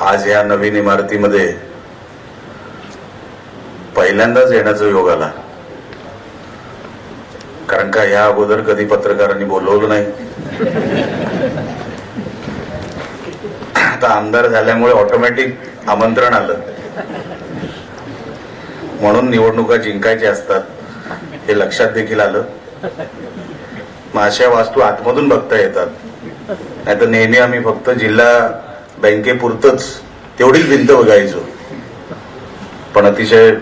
आज या नवीन इमारतीमध्ये पहिल्यांदाच येण्याचा योग आला. कारण का या अगोदर कधी पत्रकारांनी बोलवलं नाही? आता आमदार झाल्यामुळे ऑटोमॅटिक आमंत्रण आलं. म्हणून निवडणुका जिंकायच्या असतात हे लक्षात देखील आलं. मग अशा वास्तू आतमधून बघता येतात. नाही तर नेहमी आम्ही फक्त जिल्हा बँकेपुरतच तेवढीच भिंत बघायचो. पण अतिशय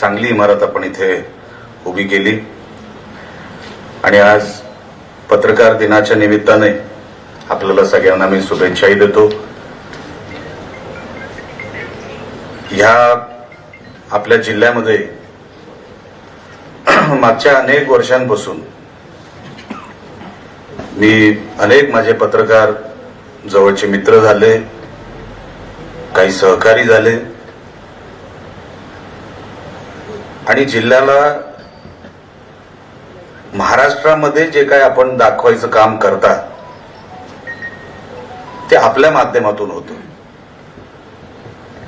चांगली इमारत आपण इथे उभी केली. आणि आज पत्रकार दिनाच्या निमित्ताने आपल्याला सगळ्यांना मी शुभेच्छाही देतो. ह्या आपल्या जिल्ह्यामध्ये मागच्या अनेक वर्षांपासून मी अनेक माझे पत्रकार जवळचे मित्र झाले काही सहकारी झाले. आणि जिल्ह्याला महाराष्ट्रामध्ये जे काय आपण दाखवायचं काम करता ते आपल्या माध्यमातून होतं.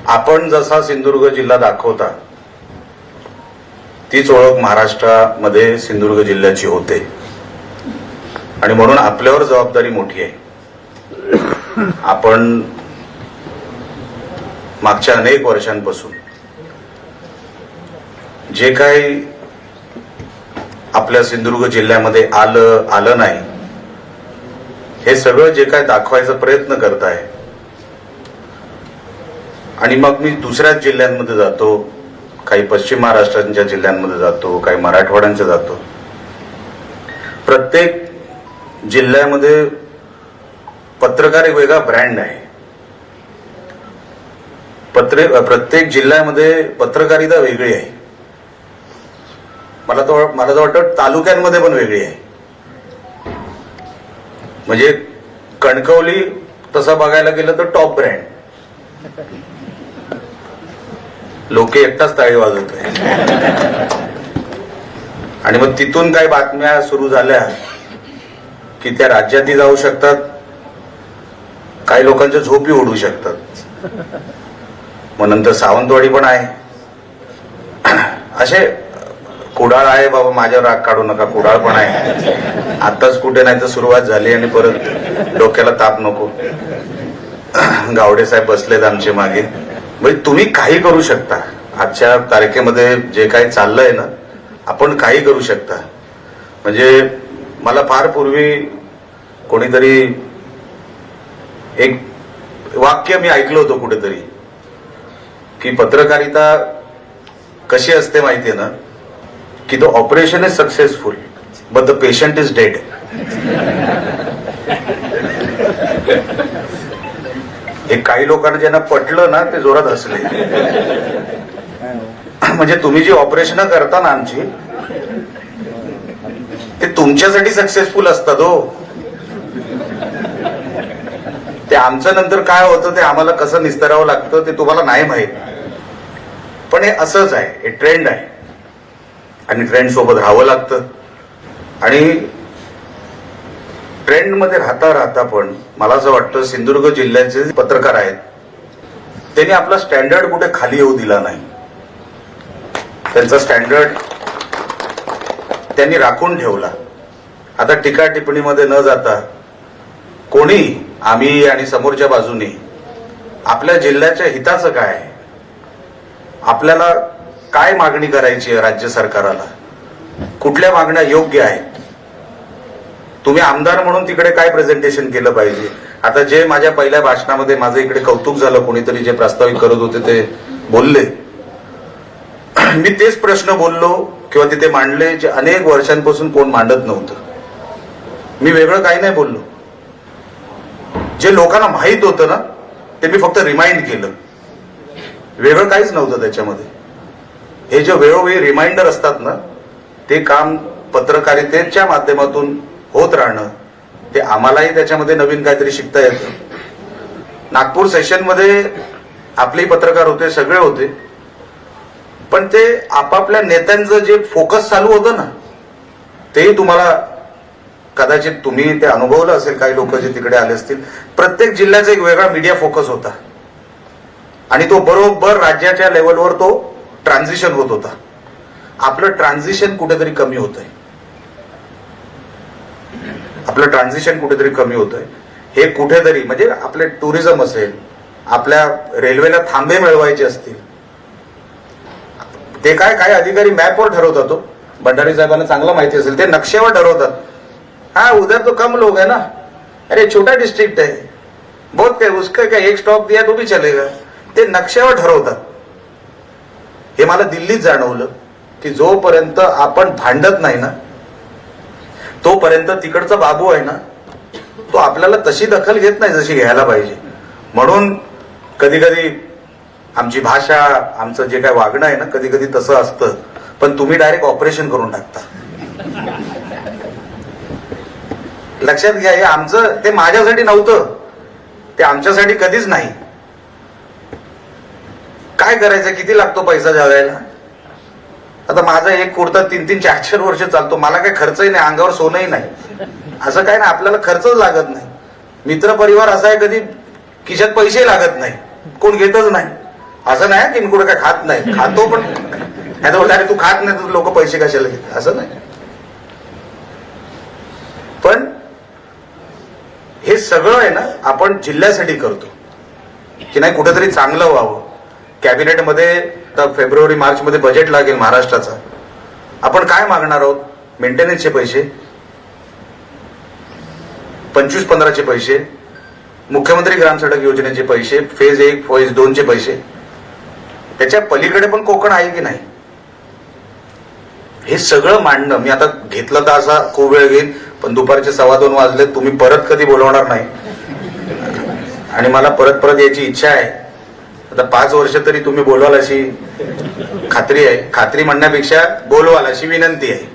आपण जसा सिंधुदुर्ग जिल्हा दाखवता तीच ओळख महाराष्ट्रामध्ये सिंधुदुर्ग जिल्ह्याची होते. आणि म्हणून आपल्यावर जबाबदारी मोठी आहे. आपण मागच्या अनेक वर्षांपासून जे काही आपल्या सिंधुदुर्ग जिल्ह्यामध्ये आलं आलं नाही हे सगळं जे काय दाखवायचा प्रयत्न करत आहे. आणि मग मी दुसऱ्याच जिल्ह्यांमध्ये जातो काही पश्चिम महाराष्ट्रांच्या जिल्ह्यांमध्ये जातो काही मराठवाड्यांच्या जातो. प्रत्येक जिल्ह्यामध्ये पत्रकार एक वेगळा ब्रँड आहे. पत्रे प्रत्येक जिल्ह्यामध्ये पत्रकारिता वेगळी आहे. मला तर मला तर वाटतं तालुक्यांमध्ये पण वेगळी आहे. म्हणजे कणकवली तसं बघायला गेलं तर टॉप ब्रँड लोक एकटाच ताळी वाजवत आणि मग तिथून काही बातम्या सुरू झाल्या की त्या राज्यातही जाऊ शकतात काही लोकांच्या झोपी ओढू शकतात. मग नंतर सावंतवाडी पण आहे. असे कुडाळ आहे बाबा माझ्यावर राग काढू नका कुडाळ पण आहे. आताच कुठे नाही तर सुरुवात झाली आणि परत डोक्याला ताप नको. गावडे साहेब बसलेत आमचे मागे. म्हणजे तुम्ही काही करू शकता. आजच्या तारखेमध्ये जे काही चाललंय ना आपण काही करू शकता. म्हणजे मला फार पूर्वी कोणीतरी एक वाक्य मी ऐकलं होतं कुठेतरी की पत्रकारिता कशी असते माहितीये ना की the operation is successful but the patient is dead हे काही लोकांना ज्यांना पटलं ना ते जोरात हसले. म्हणजे तुम्ही जी ऑपरेशन करता ना आमची ते तुमच्यासाठी सक्सेसफुल असतात हो. ते आमचं नंतर काय होतं ते आम्हाला कसं निस्तरावं लागतं ते तुम्हाला नाही माहीत. पण हे असंच आहे हे ट्रेंड आहे. आणि ट्रेंड सोबत राहावं लागतं. आणि ट्रेंडमध्ये राहता राहता पण मला असं वाटतं सिंधुदुर्ग जिल्ह्याचे जे पत्रकार आहेत त्यांनी आपला स्टँडर्ड कुठे खाली येऊ दिला नाही. त्यांचा स्टँडर्ड त्यांनी राखून ठेवला. आता टीका टिप्पणीमध्ये न जाता कोणी आम्ही आणि समोरच्या बाजूने आपल्या जिल्ह्याच्या हिताचं काय? आहे? आपल्याला काय मागणी करायची आहे राज्य सरकाराला? कुठल्या मागण्या योग्य आहेत? तुम्ही आमदार म्हणून तिकडे काय प्रेझेंटेशन केलं पाहिजे? आता जे माझ्या पहिल्या भाषणामध्ये माझं इकडे कौतुक झालं कोणीतरी जे प्रस्तावित करत होते ते बोलले. मी तेच प्रश्न बोललो किंवा तिथे मांडले जे अनेक वर्षांपासून कोण मांडत नव्हतं. मी वेगळं काही नाही बोललो. जे लोकांना माहीत होतं ना ते मी फक्त रिमाइंड केलं. वेगळं काहीच नव्हतं त्याच्यामध्ये. हे जे वेळोवेळी रिमाइंडर असतात ना ते काम पत्रकारितेच्या माध्यमातून होत राहणं ते आम्हालाही त्याच्यामध्ये नवीन काहीतरी शिकता येतं. नागपूर सेशनमध्ये आपलेही पत्रकार होते सगळे होते. पण ते आपापल्या नेत्यांचं जे फोकस चालू होतं ना तेही तुम्हाला कदाचित तुम्ही ते अनुभवलं असेल काही लोक जे तिकडे आले असतील. प्रत्येक जिल्ह्याचा एक वेगळा मीडिया फोकस होता. आणि तो बरोबर राज्याच्या लेवलवर तो ट्रान्झिशन होत होता. आपलं ट्रान्झिशन कुठेतरी कमी होत आहे आपलं ट्रान्झिशन कुठेतरी कमी होत आहे हे कुठेतरी म्हणजे आपले टुरिझम असेल आपल्या रेल्वेला थांबे मिळवायचे असतील. ते काय काय अधिकारी मॅपवर ठरवतात तो भंडारी साहेबांना चांगलं माहिती असेल ते नक्षेवर ठरवतात. हाँ उधर तो कम लोग है ना। अरे छोटा डिस्ट्रिक्ट है। बहुत काय उसका काय एक स्टॉप दिया तो भी चलेगा। ते नक्षावर ठरवतात। हे मला दिल्लीत जाणवलं की जोपर्यंत आपण भांडत नाही ना तोपर्यंत तिकडचा बाबू आहे ना तो आपल्याला तशी दखल घेत नाही जशी घ्यायला पाहिजे. म्हणून कधी कधी आमची भाषा आमचं जे काय वागणं आहे ना कधी कधी तसं असतं पण तुम्ही डायरेक्ट ऑपरेशन करून टाकता. लक्षात घ्या हे आमचं ते माझ्यासाठी नव्हतं. ते आमच्यासाठी कधीच नाही. काय करायचं किती लागतो पैसा जागायला आता माझा एक कुर्ता तीन तीन चार चार वर्ष चालतो. मला काही खर्चही नाही अंगावर सोनंही नाही. असं काय ना आपल्याला खर्चच लागत नाही. मित्र परिवार असा आहे कधी खिशात पैसे लागत नाही. कोण घेतच नाही. असं नाही की मी कुठं काय खात नाही. खातो पण नाही तर तू खात नाही तर लोक पैसे कशाला घेत असं नाही पण हे सगळं आहे ना आपण जिल्ह्यासाठी करतो. की नाही कुठेतरी चांगलं व्हावं. कॅबिनेटमध्ये तर फेब्रुवारी मार्च मध्ये बजेट लागेल महाराष्ट्राचा. आपण काय मागणार आहोत? मेंटेनन्सचे पैसे. पंचवीस पंधराचे पैसे. मुख्यमंत्री ग्राम सडक योजनेचे पैसे. फेज एक फेज दोनचे पैसे. त्याच्या पलीकडे पण कोकण आहे की नाही? हे सगळं मांडणं. मी आता घेतलं तर असा खूप वेळ घेईन. पण दुपारचे सव्वा दोन वाजले तुम्ही परत कधी बोलवणार नाही. आणि मला परत परत यायची इच्छा आहे. आता पाच वर्ष तरी तुम्ही बोलवाल अशी खात्री आहे. खात्री म्हणण्यापेक्षा बोलवाल अशी विनंती आहे.